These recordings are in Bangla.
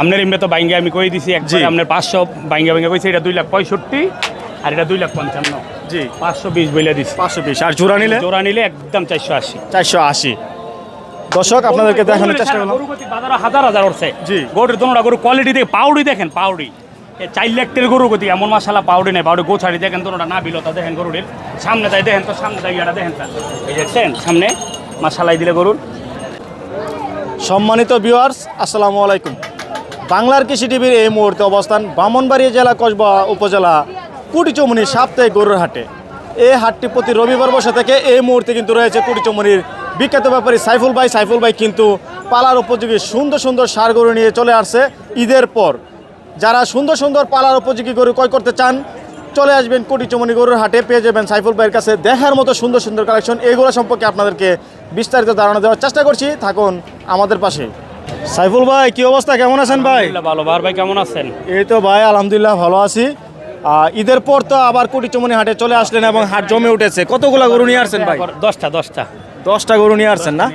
আপনার এমনি তো বাইঙ্গে আমি কই দিছি একবারে আপনার পাঁচশো বাইঙ্গে বাইঙ্গে কইছি এটা দুই লাখ পঁয়ষট্টি আর এটা দুই লাখ পঞ্চান্ন। জি। পাঁচশো বিশ বইলে দিছি। পাঁচশো বিশ। আর জোড়া নিলে? জোড়া নিলে একদম চারশো আশি। চারশো আশি। দর্শক আপনাদেরকে দেখানোর চেষ্টা করলাম। বাজারে হাজার হাজার উঠছে। জি। গরুর দোনোটা গরু কোয়ালিটি দেখে পাউডি দেখেন পাউডি। এ চার লাখ তেল গরু গতি এমন মশালা পাউডি নেই। পাউডি গোছাড়ি দেখেন দোনোটা না বিলতা দেখেন গরুর সামনে তাই দেখেন তো সামনে তাই ইয়াটা দেখেন তা। এই দেখছেন সামনে মশালাই দিলে গরুর। সম্মানিত ভিউয়ার্স আসসালামু আলাইকুম। বাংলার কৃষি টিভির এই মুহূর্তে অবস্থান ব্রাহ্মণবাড়িয়া জেলা কসবা উপজেলা কুটিচমুনি সাপ্তাহিক গরুর হাটে। এই হাটটি প্রতি রবিবার বসে থেকে এই মুহূর্তে কিন্তু রয়েছে কুটিচমুনির বিখ্যাত ব্যাপারী সাইফুল ভাই। সাইফুল ভাই কিন্তু পালার উপযোগী সুন্দর সুন্দর সার গরু নিয়ে চলে আসছে ঈদের পর। যারা সুন্দর সুন্দর পালার উপযোগী গরু ক্রয় করতে চান, চলে আসবেন কোটিচমনি গরুর হাটে। পেয়ে যাবেন সাইফুল ভাইয়ের কাছে দেখার মতো সুন্দর সুন্দর কালেকশন। এগুলো সম্পর্কে আপনাদেরকে বিস্তারিত ধারণা দেওয়ার চেষ্টা করছি। থাকুন আমাদের পাশে। সাইফুল ভাই কি অবস্থা? কেমন আছেন ভাই? ভালো। বার ভাই কেমন আছেন? এই তো ভাই আলহামদুলিল্লাহ ভালো আছি। ঈদের পর তো আবার কোটিচমনি হাটে চলে আসলেন এবং হাট জমে উঠেছে। কতগুলো গরু নিয়ে আসছেন ভাই? দশটা দশটা। দশটা গরু নিয়ে আসছেন না?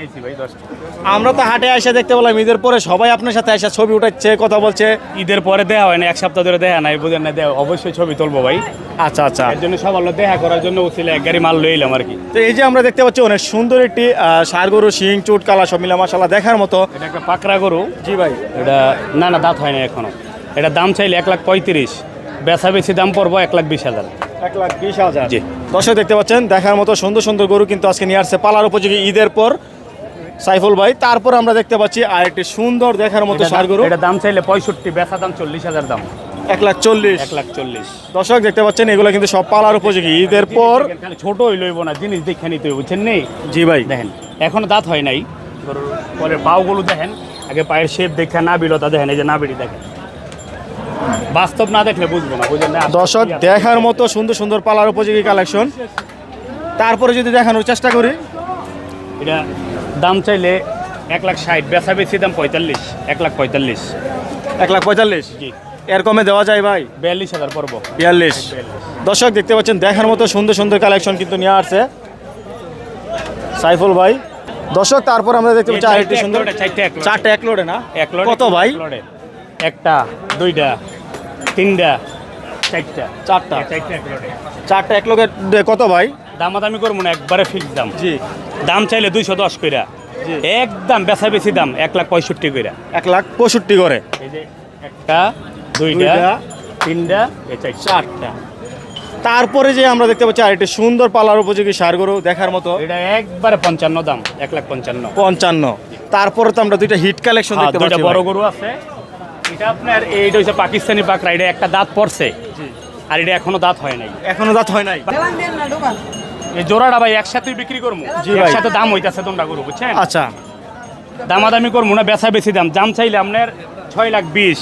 আমরা তো হাটে এসে দেখতে পেলাম ঈদের পরে সবাই আপনার সাথে এসে ছবি উঠাচ্ছে কথা বলছে। ঈদের পরে দেখা হয় না এক সপ্তাহ ধরে দেখা নাই বুঝেন না দেয়া অবশ্যই ছবি তুলবো ভাই। আচ্ছা আচ্ছা। এর জন্য লোক দেখা করার জন্য উঠছিল এক গাড়ি মাল লইলাম আর কি। তো এই যে আমরা দেখতে পাচ্ছি অনেক সুন্দর একটি ষাঁড় গরু শিং চুট কালা সব মিলা মশালা দেখার মতো। এটা একটা পাকড়া গরু। জি ভাই। এটা না না দাঁত হয় না এখনও। এটা দাম চাইলে এক লাখ পঁয়ত্রিশ। বেচা বেশি দাম পড়ব এক লাখ বিশ হাজার। এক লাখ বিশ হাজার। জি। দর্শক দেখতে পাচ্ছেন দেখার মতো সুন্দর সুন্দর গরু কিন্তু আজকে নিয়ে আসছে পালার উপযোগী ঈদের পর। সাইফুল ভাই তারপর আমরা দেখতে পাচ্ছি আর একটি সুন্দর দেখার মতো ষাঁড় গরু এটা দাম চাইলে পঁয়ষট্টি বেচা দাম চল্লিশ হাজার দাম। এক লাখ চল্লিশ। এক লাখ চল্লিশ। দর্শক দেখতে পাচ্ছেন এগুলো কিন্তু সব পালার উপযোগী। ঈদের পর খালি ছোট হই লইব না জিনিস দেখে নিতে বুঝছেন নেই জি ভাই। দেখেন এখনও দাঁত হয় নাই। পরে পাওগুলো দেখেন আগে পায়ের শেপ দেখে না বিলতা দেখেন এই যে না বিড়ি দেখেন। বাস্তব না দেখলে বুঝব না বুঝলেন না? দর্শক দেখার মতো সুন্দর সুন্দর পালার উপযোগী কালেকশন তারপরে যদি দেখানোর চেষ্টা করি। এটা দাম চাইলে এক লাখ ষাট বেচা বেশি দাম পঁয়তাল্লিশ এক লাখ পঁয়তাল্লিশ। এক লাখ পঁয়তাল্লিশ? জি। এর কমে দেওয়া যায় ভাই? বিয়াল্লিশ হাজার পর্ব বিয়াল্লিশ। দর্শক দেখতে পাচ্ছেন দেখার মতো সুন্দর সুন্দর কালেকশন কিন্তু নিয়ে আসছে। সাইফুল ভাই। দর্শক তারপর আমরা দেখতে পাচ্ছি আরেকটি সুন্দর চারটে এক লোডে। না? এক লোড কত ভাই। একটা দুইটা তিনটা চারটা। চারটা। চারটা এক লোডে চারটে এক লোকের কত ভাই? দামাদামি করব না একবারে ফিক্স দাম। জি। দাম চাইলে দুইশো দশ কইরা। একদম বেচা বেশি দাম এক লাখ পঁয়ষট্টি কইরা। এক লাখ পঁয়ষট্টি করে। এই যে একটা দুইটা তিনটা চারটা। তারপরে যে আমরা দেখতে পাচ্ছি আর আরেকটি সুন্দর পালার উপযোগী সার গরু দেখার মতো। এটা একবারে পঞ্চান্ন দাম এক লাখ পঞ্চান্ন। পঞ্চান্ন। তারপরে তো আমরা দুইটা হিট কালেকশন হ্যাঁ, দেখতে দুইটা পাচ্ছি বড় গরু আছে। এটা আপনার এইটা হচ্ছে পাকিস্তানি পাকড়া এটা একটা দাঁত পড়ছে। আর এটা এখনও দাঁত হয় নাই। এখনও দাঁত হয় নাই। এই জোড়াটা ভাই একসাথে বিক্রি করব। একসাথে দাম হইতাছে তোমরা গরু বুঝছেন? আচ্ছা। দামাদামি করব না বেচা বেশি দাম। দাম চাইলে আপনার ছয় লাখ বিশ।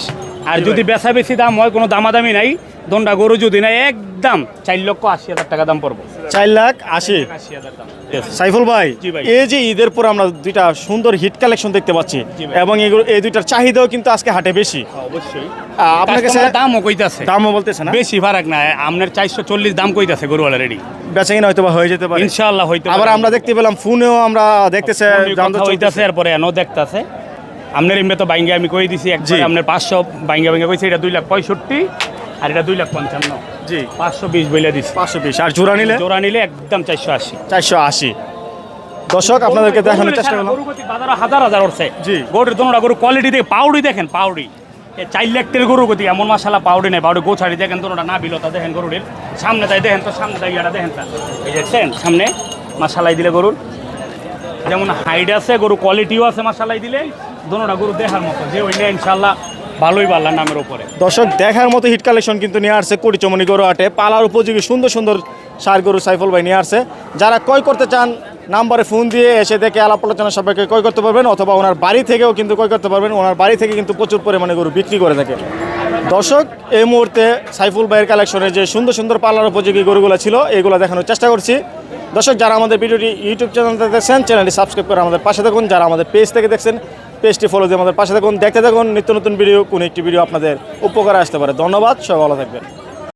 আর যদি। বেচা বেশি দাম হয় কোনো দামাদামি নাই। দন্ডা গরু যদি না একদম চার লক্ষ আশি হাজার টাকা দাম পড়ব। চার লাখ আশি? সাইফুল ভাই এই যে ঈদের পর আমরা দুইটা সুন্দর হিট কালেকশন দেখতে পাচ্ছি এবং এগুলো এই দুইটার চাহিদাও কিন্তু আজকে হাটে বেশি। অবশ্যই। আপনার কাছে দামও কইতাছে। দামও বলতেছে না? বেশি ফারাক না আপনার চারশো চল্লিশ দাম কইতাছে গরু অলরেডি বেচা কিনা হয়তো বা হয়ে যেতে পারে। ইনশাআল্লাহ হয়তো আবার আমরা দেখতে পেলাম ফোনেও আমরা দেখতেছে হইতাছে এরপরে এনো দেখতাছে। আপনার এমনি তো বাইঙ্গে আমি কই দিছি। একবার আপনার পাঁচশো বাইঙ্গে বাইঙ্গে কইছি এটা দুই লাখ পঁয়ষট্টি আর এটা দুই লাখ পঞ্চান্ন। জি। পাঁচশো বিশ বইলে দিছি। পাঁচশো বিশ। আর জোড়া নিলে? জোড়া নিলে একদম চারশো আশি। চারশো আশি। দর্শক আপনাদেরকে দেখানোর চেষ্টা করলাম। হাজার হাজার উঠছে। জি। গরুর দোনোটা গরু কোয়ালিটি দেখে পাউডি দেখেন পাউডি চার লাখ তেল গরু গতি, এমন মশালা পাউডি নেই পাউডি গোছাড়ি দেখেন দোনোটা না বিলতা দেখেন গরুর সামনে তাই দেখেন তো, সামনে তাই ইয়াটা দেখেন তা। এই দেখছেন, সামনে মশালাই দিলে গরুর। যেমন হাইট আছে গরু কোয়ালিটিও আছে মশালাই দিলে, দোনোটা গরু দেখার মতো, যে ওইটা ইনশাল্লাহ ভালোই পাল্লা নামের উপরে। দর্শক, দেখার মতো হিট কালেকশন কিন্তু নিয়ে আসছে কুড়িচমনি গরু হাটে। পালার উপযোগী সুন্দর সুন্দর সার গরু সাইফল ভাই নিয়ে আসছে। যারা ক্রয় করতে চান নাম্বারে ফোন দিয়ে এসে দেখে আলাপ আলোচনা সবাইকে ক্রয় করতে পারবেন অথবা ওনার বাড়ি থেকেও কিন্তু ক্রয় করতে পারবেন। ওনার বাড়ি থেকে কিন্তু প্রচুর পরিমাণে গরু বিক্রি করে থাকে। দর্শক, এই মুহূর্তে সাইফুল ভাইয়ের কালেকশনে যে সুন্দর সুন্দর পালার উপযোগী গরুগুলো ছিল, এগুলো দেখানোর চেষ্টা করছি। দর্শক, যারা আমাদের ভিডিওটি ইউটিউব চ্যানেলতে দেখছেন চ্যানেলটি সাবস্ক্রাইব করে আমাদের পাশে থাকুন। যারা আমাদের পেজ থেকে দেখছেন পেজটি ফলো দিয়ে আমাদের পাশে থাকুন। দেখতে থাকুন, নিত্য নতুন ভিডিও কোনো একটি ভিডিও আপনাদের উপকারে আসতে পারে। ধন্যবাদ, সবাই ভালো থাকবেন।